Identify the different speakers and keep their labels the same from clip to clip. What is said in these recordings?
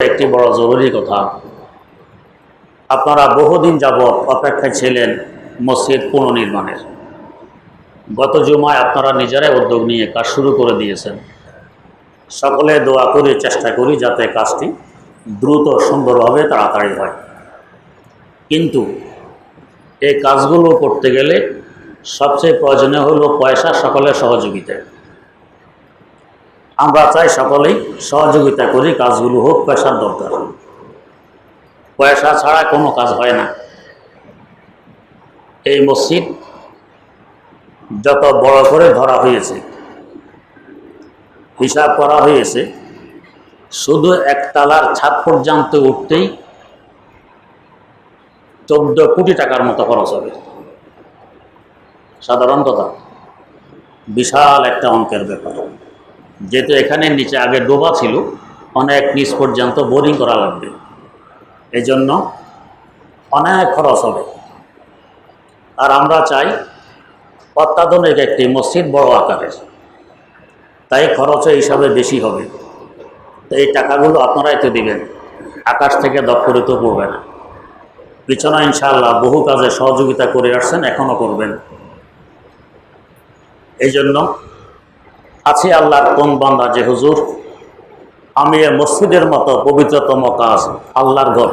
Speaker 1: একটি বড় জরুরি কথা। আপনারা বহুদিন যাবৎ অপেক্ষায় ছিলেন মসজিদ পুনর্নির্মাণের। গত জুমায় আপনারা নিজেরাই উদ্যোগ নিয়ে কাজ শুরু করে দিয়েছেন। সকলে দোয়া করে চেষ্টা করি যাতে কাজটি দ্রুত সুন্দরভাবে তাড়াতাড়ি হয়। কিন্তু এই কাজগুলো করতে গেলে সবচেয়ে প্রয়োজনীয় হলো পয়সা, সকলের সহযোগিতায়। আমরা চাই সকলেই সহযোগিতা করি, কাজগুলো হোক, পয়সার দরকার। পয়সা ছাড়া কোনো কাজ হয় না। এই মসজিদ যত বড় করে ধরা হয়েছে, হিসাব করা হয়েছে, শুধু একতলার ছাদ পর্যন্ত উঠতেই চোদ্দ কোটি টাকার মতো খরচ হবে। সাধারণ কথা, বিশাল একটা অঙ্কের ব্যাপার। যেহেতু এখানে নিচে আগে ডোবা ছিল, অনেক নিচ পর্যন্ত বোরিং করা লাগবে। এই জন্য অনেক খরচ হবে। আর আমরা চাই অত্যাধুনিক একটি মসজিদ বড় আকারের। তাই খরচের হিসাবে বেশি হবে। তো এই টাকাগুলো আপনারাই তো দিবেন। আকাশ থেকে দপ্তরিত পড়বে না। পিছনে ইনশাল্লাহ বহু কাজে সহযোগিতা করে আসছেন এখনও করবেন। এই জন্য আছে আল্লাহর কোন বান্দা যে, হুজুর, আমি মসজিদের মতো পবিত্রতম কাজ আল্লাহর ঘর।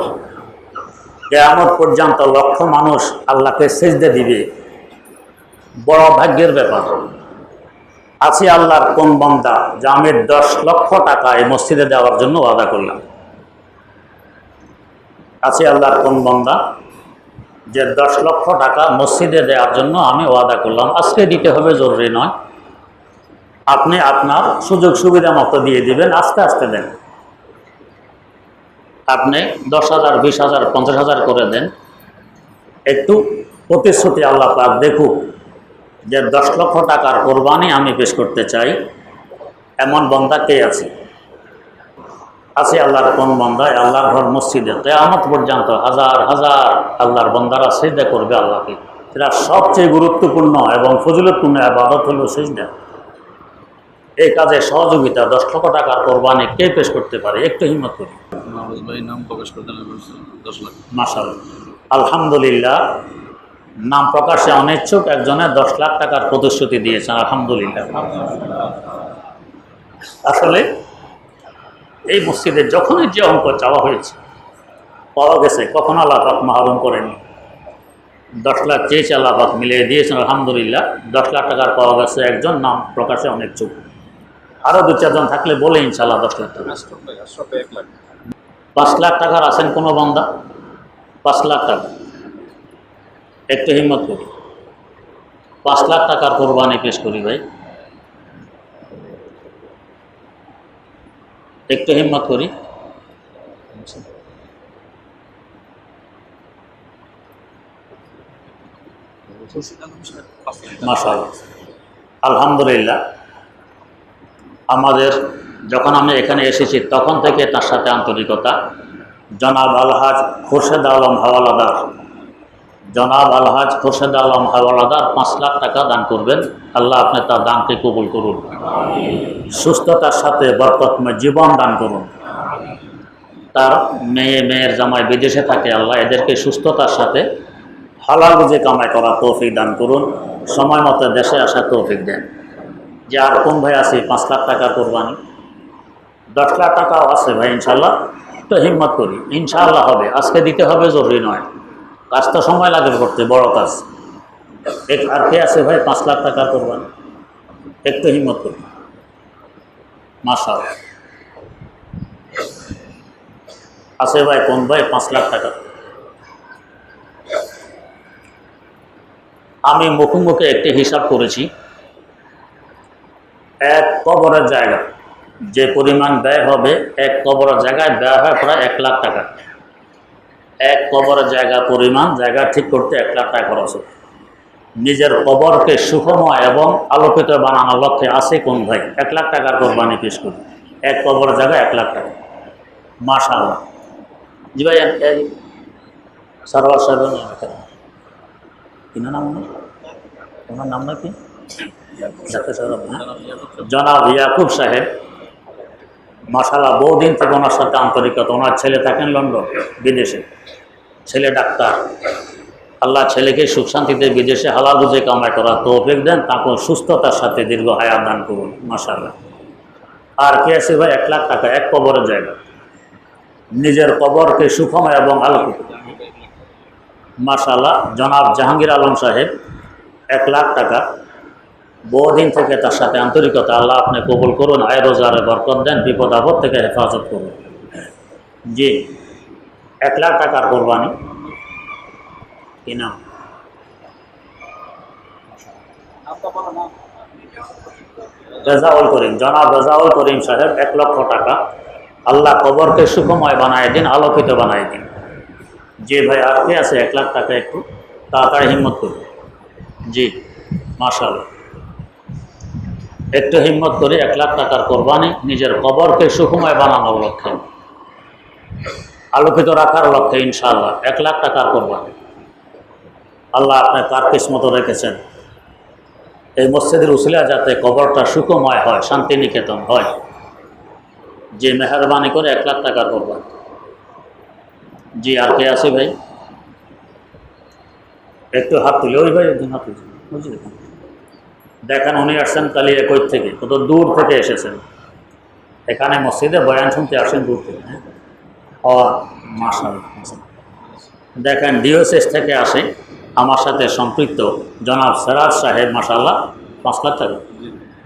Speaker 1: কেয়ামত পর্যন্ত লক্ষ মানুষ আল্লাহকে সেজদে দিবে। বড় ভাগ্যের ব্যাপার। আছে আল্লাহর কোন বান্দা যে, আমি দশ লক্ষ টাকা এই মসজিদে দেওয়ার জন্য ওয়াদা করলাম। আছে আল্লাহর কোন বান্দা যে, দশ লক্ষ টাকা মসজিদে দেওয়ার জন্য আমি ওয়াদা করলাম। আজকে দিতে হবে জরুরি নয়। আপনি আপনার সুযোগ সুবিধা মতো দিয়ে দিবেন, আস্তে আস্তে দেন। আপনি দশ হাজার, বিশ হাজার, পঞ্চাশ হাজার করে দেন। একটু প্রতিশ্রুতি আল্লাহ পাক দেখুক যে দশ লক্ষ টাকার কোরবানি আমি পেশ করতে চাই, এমন বন্দা কে আছে? আছে আল্লাহর কোন বন্দায়? আল্লাহর ঘর মসজিদে কেয়ামত পর্যন্ত হাজার হাজার আল্লাহর বন্দারা সেজদা করবে আল্লাহকে। এটা সবচেয়ে গুরুত্বপূর্ণ এবং ফজিলতপূর্ণ আবাদত হল সেজদা। এই কাজে সহযোগিতা দশ লক্ষ টাকার কোরবানি কে পেশ করতে পারে একটু হিম্মত করি।
Speaker 2: নাম প্রকাশ করতে
Speaker 1: মাসাল আলহামদুলিল্লাহ নাম প্রকাশে অনিচ্ছুক একজনের দশ লাখ টাকার প্রতিশ্রুতি দিয়েছেন আলহামদুলিল্লাহ। আসলে এই মসজিদে যখনই যে অঙ্ক চাওয়া হয়েছে পাওয়া গেছে কখন আল্লাহাক মাহরুম করেনি দশ লাখ চেয়েছে আল্লাহাক মিলিয়ে দিয়েছেন আলহামদুলিল্লাহ। দশ লাখ টাকার পাওয়া গেছে একজন নাম প্রকাশে অনিচ্ছুক। আরও দু চারজন থাকলে বলে ইনশাল্লাহ দশ লাখ টাকা। পাঁচ লাখ টাকার আছেন কোনো বান্দা? পাঁচ লাখ টাকা। একটু হিম্মত করি। পাঁচ লাখ টাকার কোরবানি পেশ করি ভাই। একটু হিম্মত করি। মাসাল আলহামদুলিল্লাহ। আমাদের যখন আমি এখানে এসেছি, তখন থেকে তার সাথে আন্তরিকতা। জনাব আলহাজ খোরশেদ আলম হাওয়ালাদার জনাব আলহাজ খোরশেদ আলম হাওয়ালাদার পাঁচ লাখ টাকা দান করবেন। আল্লাহ আপনি তার দানকে কবুল করুন। সুস্থতার সাথে বরকতময় জীবন দান করুন। তার মেয়ে, মেয়ের জামাই বিদেশে থাকে, আল্লাহ এদেরকে সুস্থতার সাথে হালাল বুঝে কামাই করা তৌফিক দান করুন। সময় মতো দেশে আসা তৌফিক দেন। যে আর কোন ভাই আছে? পাঁচ লাখ টাকা কোরবানি। দশ লাখ টাকাও আছে ভাই ইনশাল্লাহ তো হিম্মত করি, ইনশাআল্লাহ হবে। আজকে দিতে হবে, জরুরি নয়। কাজ তো সময় লাগে করতে, বড় কাজ। এক আর কে আছে ভাই পাঁচ লাখ টাকা কোরবানি? একটু হিম্মত করি। মাসাল আছে ভাই কোন ভাই পাঁচ লাখ টাকা? আমি মুখে মুখে একটি হিসাব করেছি। কবরের জায়গা। যে পরিমাণ ব্যয় হবে, এক কবরের জায়গায় ব্যয় হয় প্রায় এক লাখ টাকা। এক কবরের জায়গা পরিমাণ, জায়গা ঠিক করতে এক লাখ টাকা খরচ হবে। নিজের কবরকে সুখময় এবং আলোকিত বানানোর লক্ষ্যে আছে কোন ভাই? এক লাখ টাকার কোরবানি পেশ করি এক কবরের জায়গা এক লাখ টাকা। মাশাআল্লাহ। জি ভাই সরোয়ার সাহেব কিনা নাম ওনার? নাম না জনাব ইয়াকুব সাহেব মাসালা বহুদিন থেকে ওনার সাথে আন্তরিকতা, ওনার ছেলে থাকেন লন্ডন, বিদেশে। ছেলে ডাক্তার। আল্লাহ ছেলেকে সুখ শান্তিতে বিদেশে হালাল বুঝে কামাই করার তৌফিক দেন তাকে সুস্থতার সাথে দীর্ঘ হায়াত দান করুন মাসাল্লাহ আর কে আছে ভাই? এক লাখ টাকা, এক কবরের জায়গা। নিজের কবরকে সুখময় এবং আলোকিত। মাসাল্লাহ জনাব জাহাঙ্গীর আলম সাহেব, এক লাখ টাকা। বহুদিন থেকে তার সাথে আন্তরিকতা, আল্লাহ আপনি কবুল করুন, আয় রোজারে বরকত দেন, বিপদ আপদ থেকে হেফাজত করুন। জি, এক লাখ টাকার কোরবানি। কি রেজাউল করিম, জনাব রেজাউল করিম সাহেব, এক লক্ষ টাকা। আল্লাহ কবরকে সুখময় বানায় দিন, আলোকিত বানায় দিন। জি ভাই কে আছে, এক লাখ টাকা একটু, তাড়াতাড়ি হিম্মত করুন। জি মার্শাল একটু হিম্মত করে এক লাখ টাকার কোরবানি নিজের কবরকে সুখময় বানানোর লক্ষ্যে। আলোকিত রাখার লক্ষ্যে ইনশাআল্লাহ এক লাখ টাকার কোরবানি। আল্লাহ আপনার কার কিসমত রেখেছেন। এই মসজিদের উসিলা যাতে কবরটা সুখময় হয়, শান্তিনিকেতন হয়, যে মেহরবানি করে এক লাখ টাকার কোরবানি। জি, আর কে আছে ভাই? একটু হাত তুলে, ওই ভাই হাত তুলছে বুঝলি? দেখেন উনি আসছেন কালি একই থেকে? কত দূর থেকে এসেছেন? এখানে মসজিদে বয়ান শুনতে আসেন দূর থেকে হ্যাঁ? মাসাল দেখেন ডিওসএস থেকে আসে, আমার সাথে সম্পৃক্ত জনাব সেরাজ সাহেব মাসাল্লাহ পাঁচ লাখ টাকা।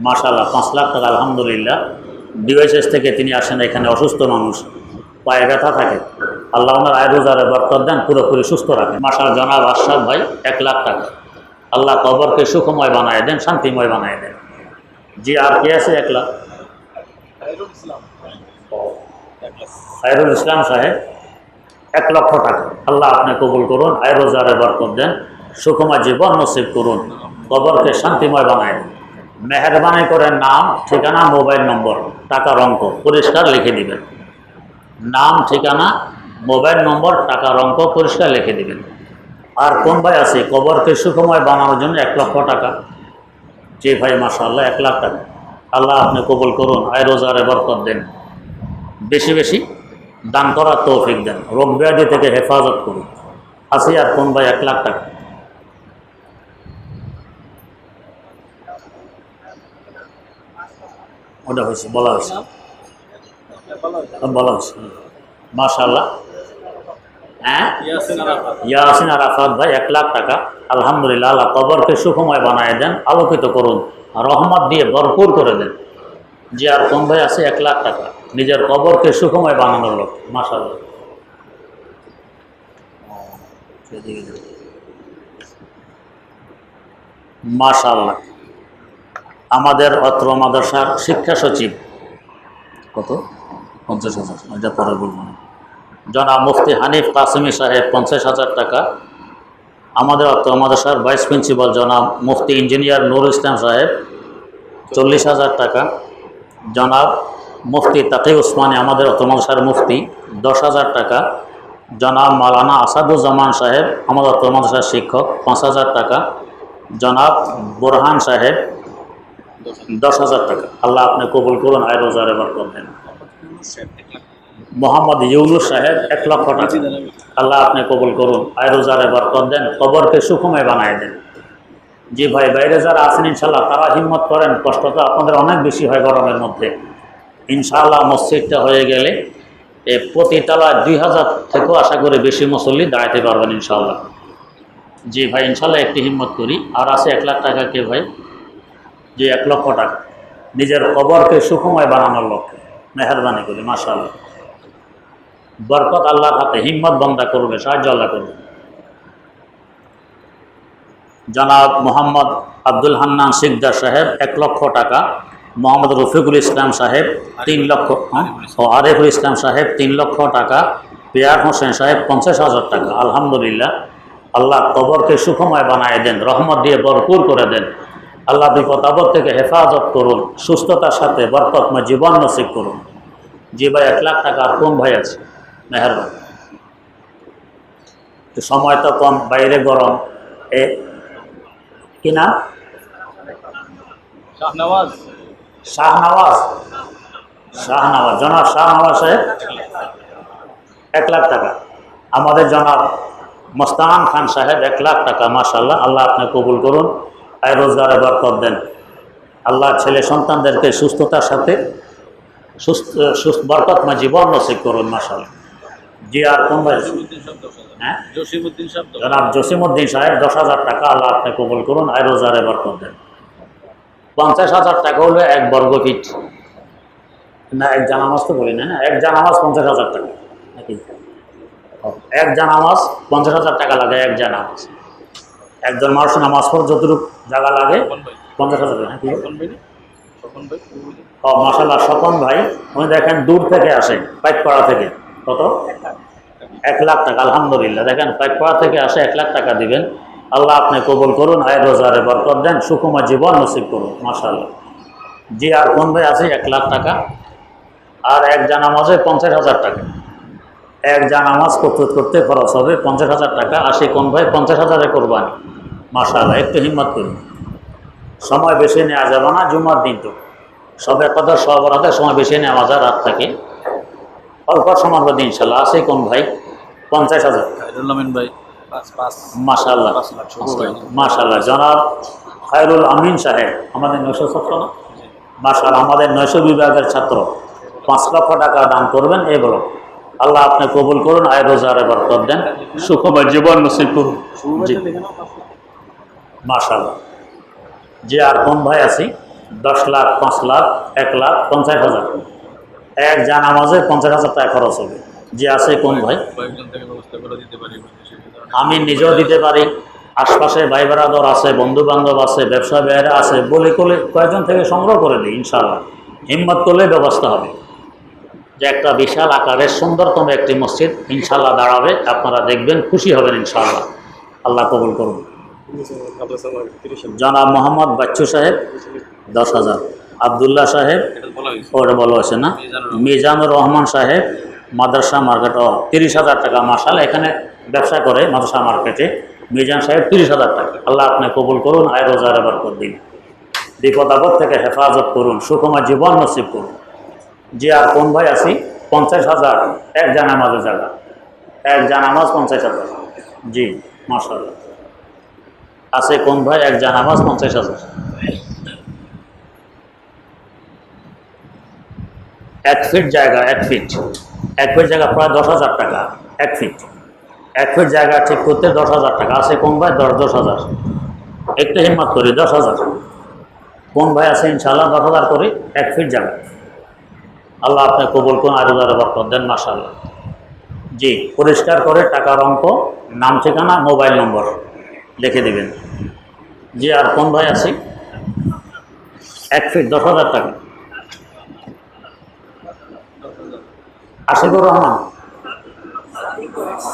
Speaker 1: মাসাল্লাহ পাঁচ লাখ টাকা, আলহামদুলিল্লাহ। ডিওএসএস থেকে তিনি আসেন, এখানে অসুস্থ মানুষ, পায়ে ব্যথা থাকে। আল্লাহ আয় রোজারে বরকত দেন, পুরোপুরি সুস্থ রাখেন। মাসাল জনাব আশরাফ ভাই, এক লাখ টাকা। আল্লাহ কবরকে সুখময় বানায় দেন শান্তিময় বানায় দেন। জি আর কে আছে এক লাখ খায়রুল ইসলাম সাহেব এক লক্ষ টাকা। আল্লাহ আপনি কবুল করুন আয় রোজারে বরকত দেন সুখময় জীবন নসিব করুন কবরকে শান্তিময় বানায় দেন। মেহরবানি করে নাম ঠিকানা মোবাইল নম্বর টাকার অঙ্ক পরিষ্কার লিখে দিবেন। নাম ঠিকানা মোবাইল নম্বর টাকার অঙ্ক পরিষ্কার লিখে দিবেন। আর কোন ভাই আছে? কবরকে সুখময় বানানোর জন্য এক লক্ষ টাকা। যে ভাই মাসাল্লাহ এক লাখ টাকা। আল্লাহ আপনি কবুল করুন আয় রোজারে বরকত দেন। বেশি বেশি দান করার তৌফিক দেন। রোগ ব্যাধি থেকে হেফাজত করুন। আছে আর কোন ভাই এক লাখ টাকা। ওটা হয়েছে বলা হয়েছে। বলা হয়েছে। মাশাল্লাহ হ্যাঁ ইয়াসিন আরাফাত। ভাই এক লাখ টাকা। আলহামদুলিল্লাহ আল্লাহ কবরকে সুখময় বানায় দেন আলোকিত করুন রহমত দিয়ে ভরপুর করে দেন। যে আর কোন ভাই আছে? এক লাখ টাকা। নিজের কবরকে সুখময় বানানোর লোক মাসাল্লাহ মাশাল্লাহ আমাদের অত্র মাদ্রাসার শিক্ষা সচিব। কত? পঞ্চাশ হাজার। এটা পরে বলব না। জনাব মুফতি হানিফ কাসিমি সাহেব, পঞ্চাশ হাজার টাকা। আমাদের অত্র মাদ্রাসার ভাইস প্রিন্সিপাল জনাব মুফতি ইঞ্জিনিয়ার নুর ইসলাম সাহেব, চল্লিশ হাজার টাকা। জনাব মুফতি তাকি উসমানী, আমাদের অত্র মাদ্রাসার মুফতি, দশ হাজার টাকা। জনাব মালানা আসাদুজ্জামান সাহেব, আমাদের অত্র মাদ্রাসার শিক্ষক, পাঁচ হাজার টাকা। জনাব বোরহান সাহেব, দশ হাজার টাকা। আল্লাহ আপনি কবুল করুন, আয় রোজার এবার করবেন মোহাম্মদ ইউনুস সাহেব এক লক্ষ টাকা। আল্লাহ আপনি কবুল করুন। আয় রোজার এবার দেন, কবরকে সুখময় বানায় দেন। জি ভাই, বাইরে যারা আছেন ইনশাল্লাহ তারা হিম্মত করেন, কষ্ট তো আপনাদের অনেক বেশি হয় গরমের মধ্যে। ইনশাআল্লাহ মসজিদটা হয়ে গেলে এ প্রতি তালা দুই হাজার থেকেও আশা করি বেশি মুসল্লি দাঁড়াতে পারবেন ইনশাআল্লাহ। জি ভাই ইনশাল্লাহ একটি হিম্মত করি। আর আছে এক লাখ টাকা কে ভাই? যে এক লক্ষ টাকা। নিজের কবরকে সুখময় বানানোর লক্ষ্যে। মেহরবানি করি, মাশাআল্লাহ। বরকত আল্লাহর হাতে, হিম্মত বন্দা করবে, সাহায্য আল্লাহ করবে। জনাব মোহাম্মদ আব্দুল হান্নান সিকদার সাহেব, এক লক্ষ টাকা। মোহাম্মদ রফিকুল ইসলাম সাহেব, তিন লক্ষ হ্যাঁ? ও আরিফুল ইসলাম সাহেব, তিন লক্ষ টাকা। পেয়ার হোসেন সাহেব, পঞ্চাশ হাজার টাকা। আলহামদুলিল্লাহ। আল্লাহ কবরকে সুখময় বানায় দেন, রহমত দিয়ে ভরপুর করে দেন। আল্লাহ বিপদ থেকে হেফাজত করুন, সুস্থতার সাথে বরকতময় জীবন নসিব করুন। জি ভাই, এক লাখ টাকা আর কোন ভাই আছে? মেহরবান। সময় তো কম বাইরে গরম। এ কি নাম?
Speaker 2: শাহনওয়াজ।
Speaker 1: শাহনওয়াজ। শাহনওয়াজ। জনাব শাহনওয়াজ সাহেব এক লাখ টাকা। আমাদের জনাব মস্তান খান সাহেব এক লাখ টাকা মাশাল্লাহ আল্লাহ আপনি কবুল করুন আয় রোজগারে বরকত দেন। আল্লাহ ছেলে সন্তানদেরকে সুস্থতার সাথে সুস্থ সুস্থ বরকতময় জীবন নসিব করুন মাশাল্লাহ জি আর কোন ভাই? হ্যাঁ? জনাব জসিমুদ্দিন সাহেব দশ হাজার টাকা আল্লাহ আপনি কবুল করুন আয় রোজারে বরকত দেন। পঞ্চাশ হাজার টাকা হলো এক বর্গ ফিট। না এক জানামাজ তো বলি না না এক জানামাজ পঞ্চাশ হাজার টাকা। নাকি? এক জানামাজ পঞ্চাশ হাজার টাকা লাগে এক জানামাজ একজন মানুষ নামাজ পড় যতটুকু জায়গা লাগে পঞ্চাশ হাজার টাকা ও মাসাল্লাহ স্বপন ভাই উনি দেখেন দূর থেকে আসে পাইকপাড়া থেকে। কত? এক লাখ টাকা, আলহামদুলিল্লাহ। দেখেন পাইকপাড়া থেকে আসে এক লাখ টাকা দিবেন। আল্লাহ আপনি কবুল করুন, আয় রোজারে বরকত দেন, সুকুমার জীবন নসিব করুন মাসাল্লাহ জি, আর কোন ভাই আছে? এক লাখ টাকা। আর এক জানামাজে পঞ্চাশ হাজার টাকা। এক জানামাজ প্রস্তুত করতে খরচ হবে পঞ্চাশ হাজার টাকা। আশি কোন ভাই? পঞ্চাশ হাজারে কোরবানি। মাসাল্লাহ একটু হিম্মত করুন। সময় বেশি নেওয়া যাবে না, জুমার দিন তো। সবে কথা সব রাতে সময় বেশি নেওয়া যায়, রাত থেকে। অল্প সময় হবে ইনশাল্লাহ। আছে কোন ভাই? পঞ্চাশ হাজার।
Speaker 2: ভাই। পাঁচ পাঁচ।
Speaker 1: মাশাল্লাহ জনাব খায়রুল আমিন সাহেব আমাদের নয়শো ছাত্র না? মাশাল আমাদের নয়শো বিভাগের ছাত্র। পাঁচ লক্ষ টাকা দান করবেন এই বলো। আল্লাহ আপনি কবুল করুন আয় রোজারে বরকত দেন। সুখময় জীবন নসিব করুন। জি। মাশাল্লাহ যে আর কোন ভাই আছি? দশ লাখ পাঁচ লাখ এক লাখ পঞ্চাশ হাজার। এক জানামাজে পঞ্চাশ হাজার টাকা খরচ হবে। যে আছে কোন ভাই?
Speaker 2: করে
Speaker 1: আমি নিজেও দিতে পারি। আশপাশে ভাই বেড়াদর আছে বন্ধু বান্ধব আছে ব্যবসা ব্যয়েরা আছে বলে করলে কয়েকজন থেকে সংগ্রহ করে দিই ইনশাল্লাহ হিম্মত করলে ব্যবস্থা হবে। যে একটা বিশাল আকারের সুন্দরতম একটি মসজিদ ইনশাল্লাহ দাঁড়াবে আপনারা দেখবেন খুশি হবেন ইনশাল্লাহ আল্লাহ কবুল করুন। জনাব মোহাম্মদ বাচ্চু সাহেব দশ হাজার। আবদুল্লাহ সাহেব
Speaker 2: এটা বলা হয়েছে।
Speaker 1: ওটা বলা হয়েছে না। মিজানুর রহমান। সাহেব মাদ্রাসা মার্কেট ও তিরিশ হাজার টাকা মাসাল এখানে ব্যবসা করে মাদ্রাসা মার্কেটে। মিজান সাহেব তিরিশ হাজার টাকা। আল্লাহ আপনি কবুল করুন আয় রোজার বরকত দিন। বিপদ আপদ থেকে হেফাজত করুন সুকুমার জীবন নসিব করুন। যে আর কোন ভাই আছি? পঞ্চাশ হাজার এক জানামাজের জায়গা। এক জানামাজ পঞ্চাশ হাজার। জি মাসাল আছে কোন ভাই? এক জানামাজ পঞ্চাশ হাজার। এক ফিট জায়গা, এক ফিট এক ফিট জায়গা প্রায় দশ হাজার টাকা, এক ফিট এক ফিট জায়গা ঠিক করতে দশ হাজার টাকা, আছে কোন ভাই? দশ দশ হাজার। একটু হিম্মত করি, দশ হাজার। কোন ভাই আছে? ইনশাল্লাহ দশ হাজার করি, এক ফিট জায়গা। আল্লাহ আপনি কবল কোন আরও দ্বারা বরকত দেন মাসাল্লাহ জি, পরিষ্কার করে টাকার অঙ্ক, নাম ঠিকানা, মোবাইল নম্বর লিখে দেবেন। জি, আর কোন ভাই আছে? এক ফিট দশ হাজার টাকা। আশিকুর রহমান।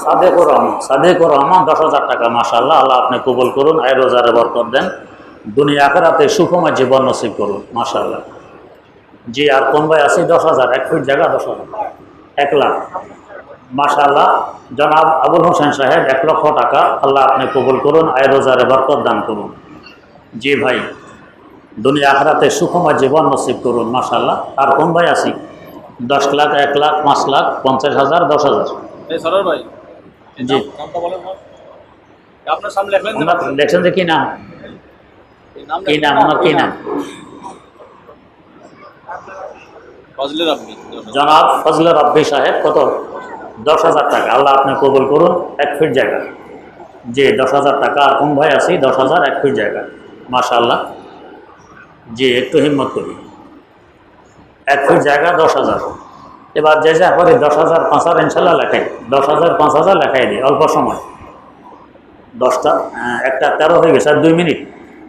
Speaker 1: সাদেকুর রহমান। সাদেকুর রহমান দশ হাজার টাকা মাসাল্লাহ আল্লাহ আপনি কবুল করুন, আয় রোজারে বরকত দেন। দুনিয়া আখেরাতে সুখময় জীবন নসিব করুন মাসাল্লাহ জি, আর কোন ভাই আছে? দশ হাজার, এক ফিট জায়গা, দশ হাজার। এক লাখ। মাশাল্লাহ জনাব আবুল হোসেন সাহেব, এক লক্ষ টাকা, আল্লাহ আপনি কবুল করুন, আয় রোজারে বরকত দান করুন। জি ভাই, দুনিয়া আখরাতে সুখময় জীবন নসিব করুন মাশাল্লাহ আর কোন ভাই আছি? দশ লাখ এক লাখ পাঁচ লাখ পঞ্চাশ হাজার দশ হাজার।
Speaker 2: সরার ভাই
Speaker 1: জি।
Speaker 2: নাম- নামটা বলেন না। আপনার সামনে লেখলেন যে
Speaker 1: যে কি নাম? কি নাম? ওনার কি নাম? জনাব ফজলে রব্বি সাহেব কত? দশ হাজার টাকা। আল্লাহ আপনি কবুল করুন এক ফিট জায়গা। জি দশ হাজার টাকা। আর কোন ভাই আছি? দশ হাজার এক ফিট জায়গা। মাশাল্লাহ জি একটু হিম্মত করি। এক ফিট জায়গা, দশ হাজার। এবার যে যা করি, দশ হাজার, পাঁচ হাজার, ইনশাল্লাহ লেখাই দশ হাজার, পাঁচ হাজার লেখাই দিই, অল্প সময়। দশটা একটা তেরো হয়ে গেছে, আর দুই মিনিট,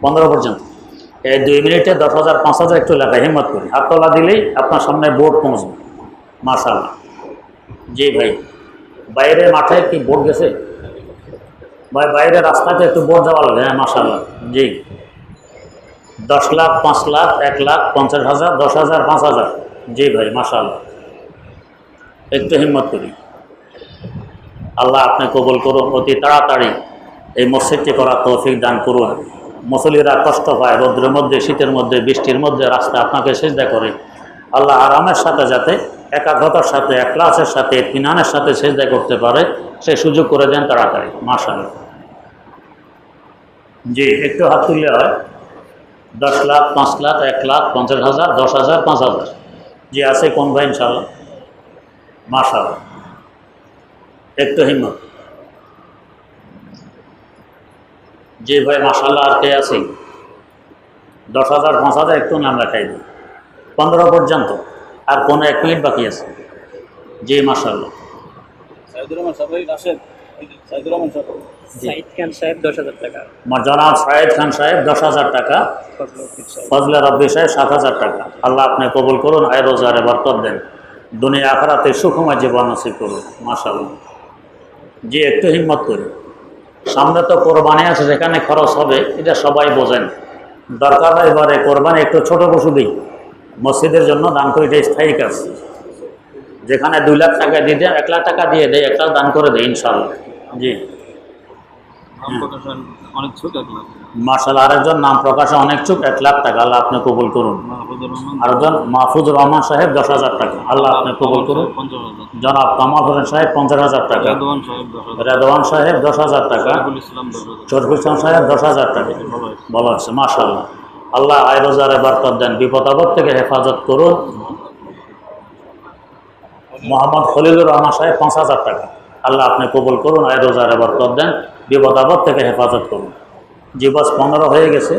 Speaker 1: পনেরো পর্যন্ত। এই দুই মিনিটে দশ হাজার, পাঁচ হাজার একটু লেখাই, হিম্মত করি। হাত তোলা দিলেই আপনার সামনে বোর্ড পৌঁছবে মাশাল্লাহ জি ভাই, বাইরে মাঠে কি বোর্ড গেছে? ভাই, বাইরে রাস্তাতে একটু বোর্ড দেওয়া লাগে হ্যাঁ মাশাল্লাহ জি। দশ লাখ, পাঁচ লাখ, এক লাখ, পঞ্চাশ হাজার, দশ হাজার, পাঁচ হাজার। জি ভাই মাশাল্লাহ একটু হিম্মত করি। আল্লাহ আপনি কবল করুন, অতি তাড়াতাড়ি এই মসজিদটি করার তৌফিক দান করুন। মুসলিরা কষ্ট পায়, রৌদ্রের মধ্যে, শীতের মধ্যে, বৃষ্টির মধ্যে, রাস্তা আপনাকে সেজদা করে। আল্লাহ আরামের সাথে যাতে, একাগ্রতার সাথে একলাসের সাথে ইনানের সাথে সেজদা করতে পারে, সে সুযোগ করে দেন তাড়াতাড়ি মাসাল্লাহ জি, একটু হাত তুললে হয়। দশ লাখ, পাঁচ লাখ, এক লাখ, পঞ্চাশ হাজার, দশ হাজার, পাঁচ হাজার। যে আছে কোন ভাই ইনশাল্লাহ মাশাল্লাহ একটু হিম্মত। যে ভাই মাশাল্লাহ আর কে আছে? দশ হাজার, পাঁচ হাজার, একটু নাম লেখাই দিই। পনেরো পর্যন্ত। আর কোনো এক মিনিট বাকি আছে?
Speaker 2: সাহেব ভাই আসেন সাইদুর রহমান সাহেব।
Speaker 3: সাইদ খান সাহেব দশ হাজার টাকা।
Speaker 1: জনাব সাহেদ খান সাহেব দশ হাজার টাকা ফজলে রব্বি সাহেব সাত হাজার টাকা। আল্লাহ আপনি কবুল করুন আয় রোজারে বরকত দেন। দুনিয়া আখরাতে সুখময় জীবন নসিব করুন মাশাল্লাহ জি একটু হিম্মত করি। সামনে তো কোরবানি আছে যেখানে খরচ হবে এটা সবাই বোঝেন। দরকার হয় এবারে কোরবানি একটু ছোট পশু দিই। মসজিদের জন্য দান করি এটা স্থায়ী কাজ। যেখানে দুই লাখ টাকা দিয়ে দেয় এক লাখ টাকা দিয়ে দেয় এক লাখ দান করে দেয় ইনশাল্লাহ জি। মার্শাল আরেকজন নাম প্রকাশে অনেক চুপ এক লাখ টাকা আল্লাহ আপনি কবুল করুন। আরেকজন মাহফুজুর রহমান সাহেব দশ হাজার টাকা আল্লাহ আপনি কবুল করুন। জনাব কামাল হোসেন সাহেব পঞ্চাশ হাজার টাকা।
Speaker 2: রেদওয়ান সাহেব দশ হাজার।
Speaker 1: টাকা।
Speaker 2: শরীফুল ইসলাম
Speaker 1: সাহেব দশ হাজার টাকা।
Speaker 2: ভালো আছে।
Speaker 1: বলা হচ্ছে মাশাল্লাহ আল্লাহ আয় রোজারে বরকত দেন। বিপদ আপদ থেকে হেফাজত করুন। মোহাম্মদ খলিলুর রহমান সাহেব পাঁচ হাজার টাকা। আল্লাহ আপনি কবল করুন আয় এবার কর দেন, বিপদ আপদ থেকে হেফাজত করুন। জি বাস পনেরো হয়ে গেছে